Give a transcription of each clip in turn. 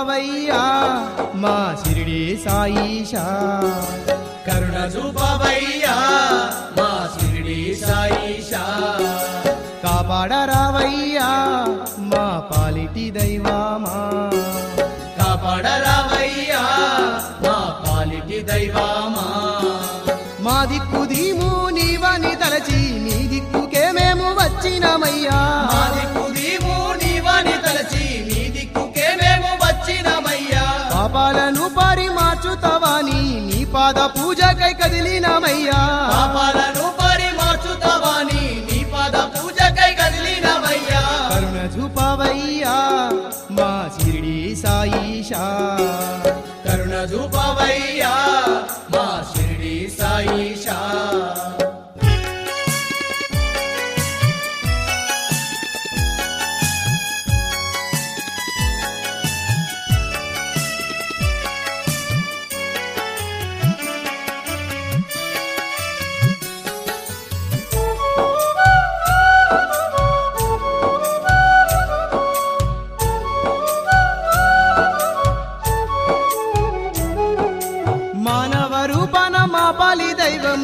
చూపవయ్యా మా షిరిడి సాయిషా. కరుణ చూపవయ్యా మా షిరిడి సాయిషా. కాపాడరావయ్యా మా పాలిటి దైవమా. కాపాడరావయ్యా మా పాలిటి దైవమా. పాద పూజకై కదిలినమయ్యా పాపాల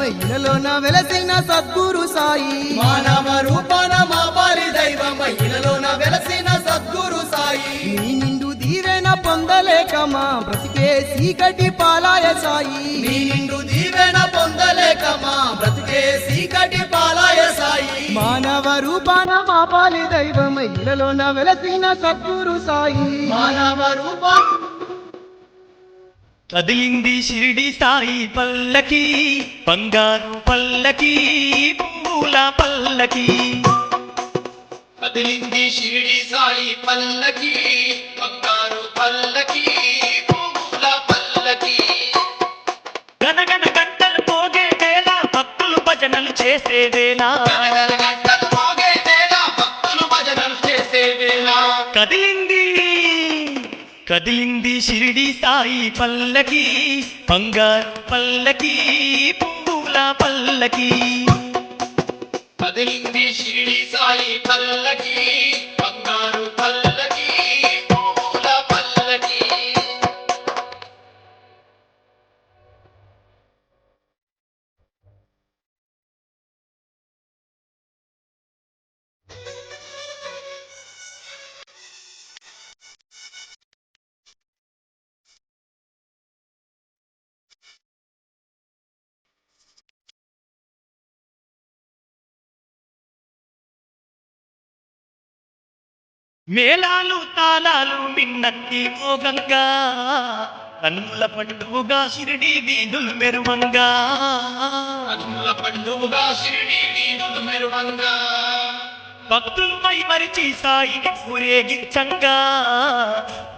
ఇలలోన వెలసిన సద్గురు సాయి. మానవ రూపాన మా పాలి దైవం ఇలలోన వెలసిన సద్గురు సాయి. నీ నిండు దీవెన పొందలేక మా బ్రతికే చీకటి పాలాయ సాయి. నీ నిండు దీవెన పొందలేక మా బ్రతికే సీకటి పాలాయ సాయి. మానవ రూపాన మా పాలి దైవం ఇలలోన వెలసిన సద్గురు సాయి. మానవ రూపం కదిలింది షిరిడి సాయి పల్లకి బంగారు పల్లకి పూల పల్లకి. కదిలింది షిరిడి సాయి పల్లకి బంగారు పల్లకి పువ్వుల పల్లకి. గనగన గంటలు పోగే వేళ భక్తులు భజనలు చేసే వేళ. కదిలింది షిరిడి సాయి పల్లకి బంగారు పల్లకి పువ్వుల పల్లకి. కదిలింది షిరిడి సాయి పల్లకి బంగారు పల్లకి. మేళాలు తాళాలు మిన్నట్టి మోగంగా కన్నుల పండుగగా షిరిడి వీధులు మెరువంగా. కన్నుల పండుగగా షిరిడి వీధులు మెరువంగా. భక్తులపై మరిచి సాయిని ఊరేగించంగా.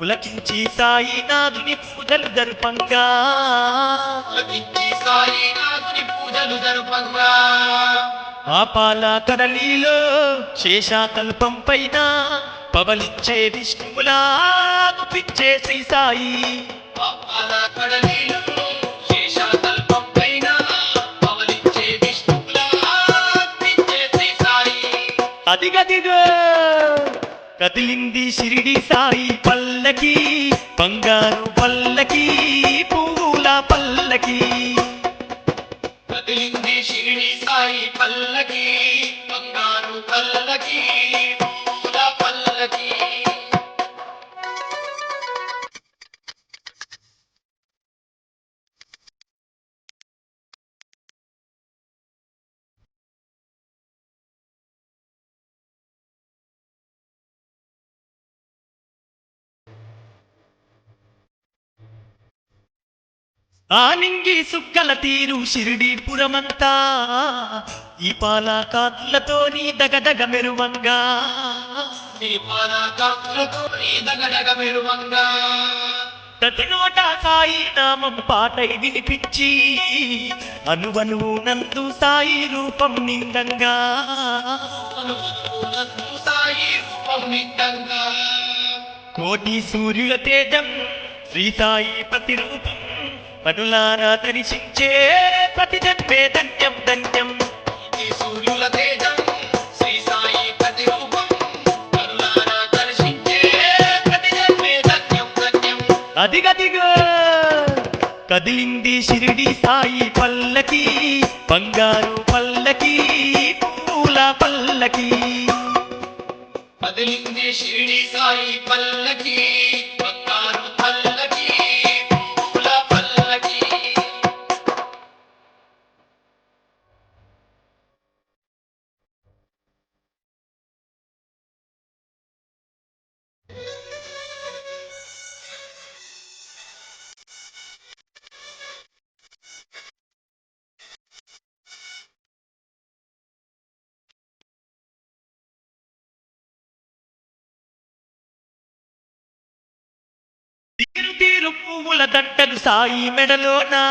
పులకించి సాయి నాదుని పూజలు జరుపంగా. సాయి నాథుని పూజలు జరుపంగా. పాపాల కడలిలో శేషాకల్పం పైన పవలించే విష్ణువులా పిచ్చే సాయి సాయి అదిగదిగో కదిలింది షిరిడి సాయి పల్లకి బంగారు పల్లకి పువ్వుల పల్లకి. కదిలింది షిరిడి సాయి పల్లకి బంగారు పూల పల్లకి ఆనింగి సుక్కల తీరు షిరిడి పురమంతా ఈ పాల కాతులతోని దగదగ మెరువంగా. దీపాల కాంతులతో నీ దగడగ మెరువంగా. ప్రతి నోట సాయి నామం పాటై వినిపించి అనువనువు నందు సాయి రూపం అనుభూతులందు సాయి రూపం నిండంగా. కోటి సూర్యుల తేజం శ్రీ సాయి ప్రతిరూపం పనులారా దర్శించే ప్రతి జన్మే ధన్యం ధన్యం. ఈ సూర్యుల తేజం శ్రీ సాయి ప్రతిరూపం. కరుణాన దర్శించే ప్రతి జన్మే ధన్యం ధన్యం. అదిగదిగో కదిలింది షిరిడి సాయి పల్లకి బంగారు పల్లకి పూల పల్లకి. కదిలింది షిరిడి సాయి పల్లకి పువ్వుల దండలు సాయి మెడలోనా?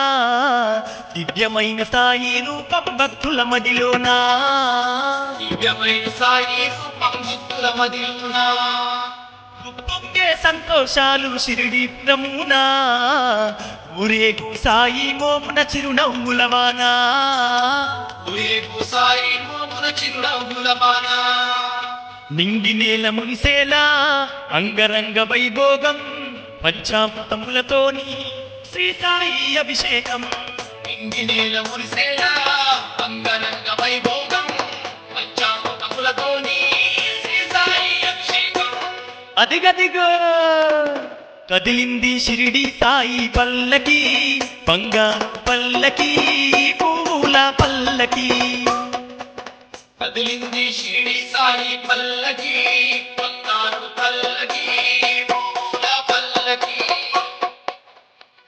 దివ్యమైన సాయి రూపం భక్తుల మదిలోనా? దివ్యమైన సాయి రూపం భక్తుల మదిలోనా? పొంగే సంతోషాలు షిరిడి ప్రమునా? ఊరేగు సాయి మోమున చిరునవ్వులవానా ఊరేగు సాయి మోమున చిరునవ్వుల బాణ నింగి నేల ముగిసేలా అంగరంగ వైభోగం పంచామృతములతోని సాయి అభిషేకం. ఇంగి నేల మురిసేలా అంగరంగ వైభోగం. పంచామృతములతోని అభిషేకం. అదిగదిగో కదిలింది షిరిడి సాయి పల్లకి బంగారు పల్లకి పూల పల్లకి. కదిలింది షిరిడి సాయి పల్లకి బంగారు పల్లకి.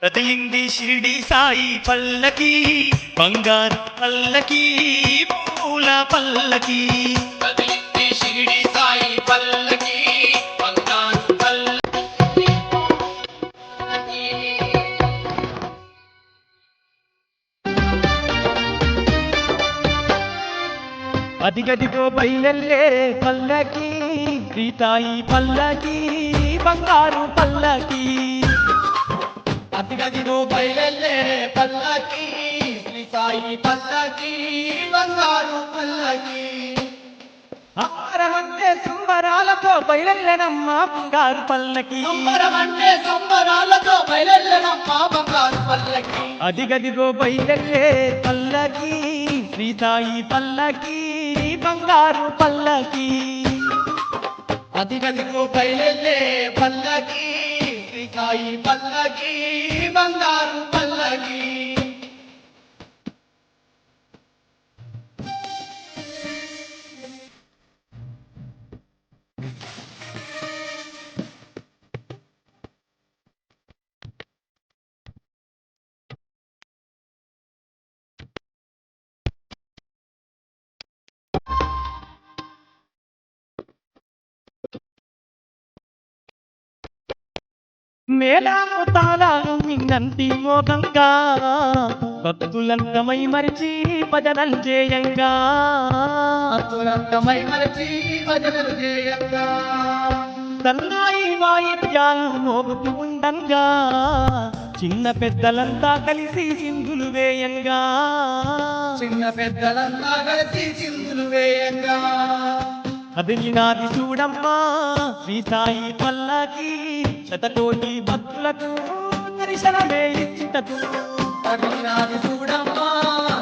కదిలింది షిరిడి సాయి పల్లకి బంగారు పల్లకి పూల పల్లకి. కదిలింది షిరిడి సాయి పల్లకి బంగారు పల్లకి. అదిగదిగో బయలెల్లే పల్లకి సీతాయి పల్లకి బంగారు పల్లకి. అతిగదిగో బయలెల్లే పల్లకి శ్రీ సాయి పల్లకి బంగారు పల్లకి. ఆరమంటే సుంబరాలతో బయలెల్లెనమ్మ బంగారు పల్లకి. సంబరమంటే సంబరాలతో బయలెల్లనమ్మ బంగారు పల్లకి. అదిగదిగో బయలెల్లే పల్లకి సీతాయి పల్లకి బంగారు పల్లకి. అదిగదిగో బయలెల్లే పల్లకి. శ్రీ సాయి పల్లకి బంగారు పల్లకి మేళాను తాళాలు మిన్నంటి మోగంగా భక్తులంతమై మరిచి భజనలు చేయంగా అతులంతమై మరచి భజనలు చేయంగా సన్నాయి వాయిద్యాలు మోగుతూ ఉండంగా చిన్న పెద్దలంతా కలిసి సింధులు వేయంగా. చిన్న పెద్దలంతా కలిసి చిందులు వేయంగా. అది నాది చూడమ్మా శ్రీసాయి పల్లకి శతకోటి భక్తులకు దర్శనమే ఇచ్చటకు అడిగినాది చూడమ్మా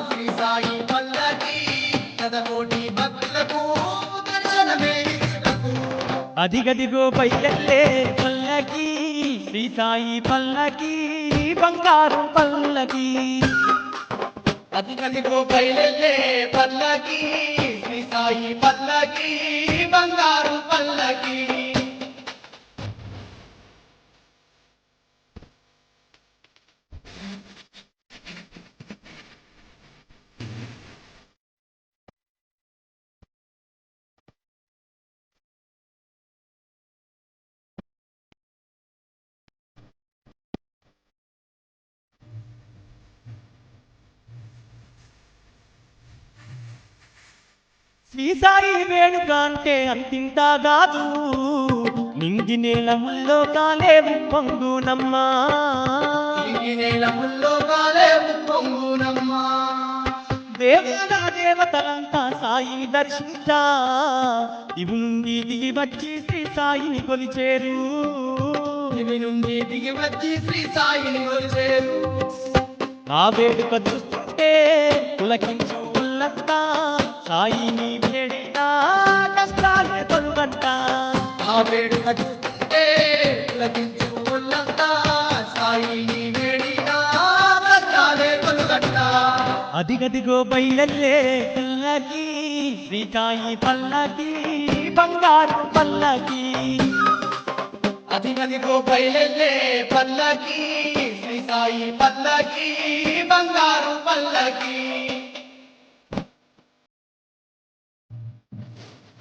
శ్రీ సాయి పల్లకి శతకోటి భక్తులకు దర్శనమే ఇచ్చుటకు. అదిగదిగో పైలెల్లే పల్లకి శ్రీసాయి పల్లకి బంగారు పల్లకి అదిగదిగో బయలెల్లే పల్లకి సాయి పల్లకి బంగారు పల్లకి. శ్రీసాయి వేణుక అంటే అంతింత కాదు. నింగి నేలముల్లో కాలే పొంగునమ్మా ఉప్పొంగునమ్మా. దేవత దేవతలంతా సాయి దర్శించా. ఇవి నుండి దిగి వచ్చి శ్రీ సాయిని కొలిచేరు. దివి నుండి దిగి వచ్చి శ్రీ సాయిని కొలిచేరు. నా వేడుక చూస్తుంటే పులకించు ఉల్లంతా సాయిని వేడినా కష్టాలే తొలుగంట. ఆ వేడుక పులకించు ఒళ్ళంతా సాయిని వేడినా కష్టాలే తొలుగంట. అదిగదిగో బయలల్లే పల్లకి శ్రీకాయి పల్లకి బంగారు పల్లకి. అదిగదిగో బయలెల్లే పల్లకి శ్రీ సాయి పల్లకి బంగారు పల్లకి.